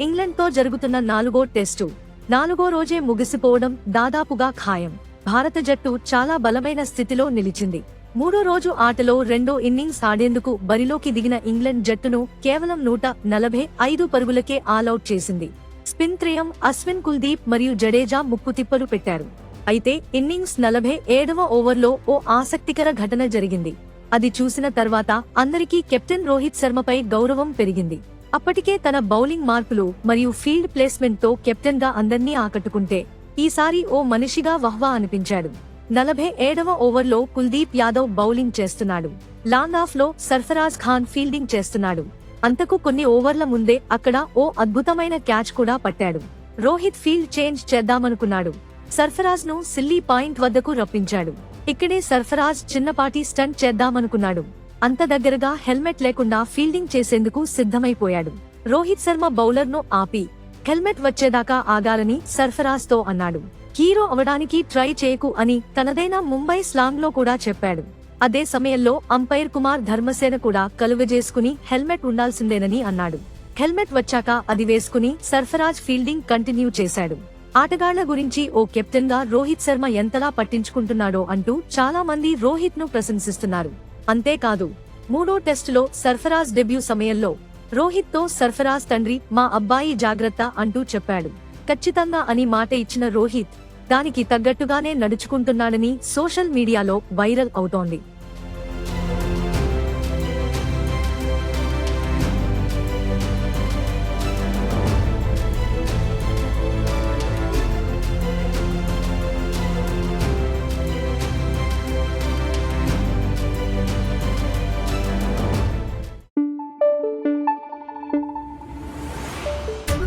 ఇంగ్లండ్తో జరుగుతున్న నాలుగో టెస్టు. నాలుగో రోజే ముగిసిపోవడం దాదాపుగా ఖాయం. భారత జట్టు చాలా బలమైన స్థితిలో నిలిచింది. మూడో రోజు ఆటలో రెండో ఇన్నింగ్స్ ఆడేందుకు బరిలోకి దిగిన ఇంగ్లండ్ జట్టును కేవలం నూట నలభై ఐదు పరుగులకే ఆలౌట్ చేసింది. స్పిన్ త్రయం అశ్విన్ కుల్దీప్ మరియు జడేజా ముక్కుతిప్పలు పెట్టారు. అయితే ఇన్నింగ్స్ నలభై ఏడవ ఓవర్లో ఓ ఆసక్తికర ఘటన జరిగింది. అది చూసిన తర్వాత అందరికీ కెప్టెన్ రోహిత్ శర్మపై గౌరవం పెరిగింది. అప్పటికే తన బౌలింగ్ మార్పులు మరియు ఫీల్డ్ ప్లేస్మెంట్తో కెప్టెన్గా కెప్టెన్గా అందర్నీ ఆకట్టుకుంటే ఈసారి ఓ మనిషిగా వహ్వా అనిపించాడు. నలభై ఏడవ ఓవర్లో కుల్దీప్ యాదవ్ బౌలింగ్ చేస్తున్నాడు. లాంగ్ ఆఫ్లో సర్ఫరాజ్ ఖాన్ ఫీల్డింగ్ చేస్తున్నాడు. అంతకు కొన్ని ఓవర్ల ముందే అక్కడ ఓ అద్భుతమైన క్యాచ్ కూడా పట్టాడు. రోహిత్ ఫీల్డ్ చేంజ్ చేద్దామనుకున్నాడు. సర్ఫరాజ్ను సిల్లీ పాయింట్ వద్దకు రప్పించాడు. ఇక్కడే సర్ఫరాజ్ చిన్నపాటి స్టంట్ చేద్దామనుకున్నాడు. అంత దగ్గరగా హెల్మెట్ లేకుండా ఫీల్డింగ్ చేసేందుకు సిద్ధమైపోయాడు. రోహిత్ శర్మ బౌలర్ను ఆపి హెల్మెట్ వచ్చేదాకా ఆగాలని సర్ఫరాజ్తో అన్నాడు. హీరో అవడానికి ట్రై చేయకు అని తనదైన ముంబై స్లాంగ్లో కూడా చెప్పాడు. అదే సమయంలో అంపైర్ కుమార్ ధర్మసేన కూడా కలువజేసుకుని హెల్మెట్ ఉండాల్సిందేనని అన్నాడు. హెల్మెట్ వచ్చాక అది వేసుకుని సర్ఫరాజ్ ఫీల్డింగ్ కంటిన్యూ చేశాడు. ఆటగాళ్ళ గురించి ఓ కెప్టెన్గా రోహిత్ శర్మ ఎంతలా పట్టించుకుంటున్నాడో అంటూ చాలా మంది రోహిత్ను ప్రశంసిస్తున్నారు. అంతేకాదు మూడో టెస్టులో సర్ఫరాజ్ డెబ్యూ సమయంలో రోహిత్తో సర్ఫరాజ్ తండ్రి మా అబ్బాయి జాగ్రత్త అంటూ చెప్పాడు. ఖచ్చితంగా అని మాట ఇచ్చిన రోహిత్ దానికి తగ్గట్టుగానే నడుచుకుంటున్నాడని సోషల్ మీడియాలో వైరల్ అవుతోంది.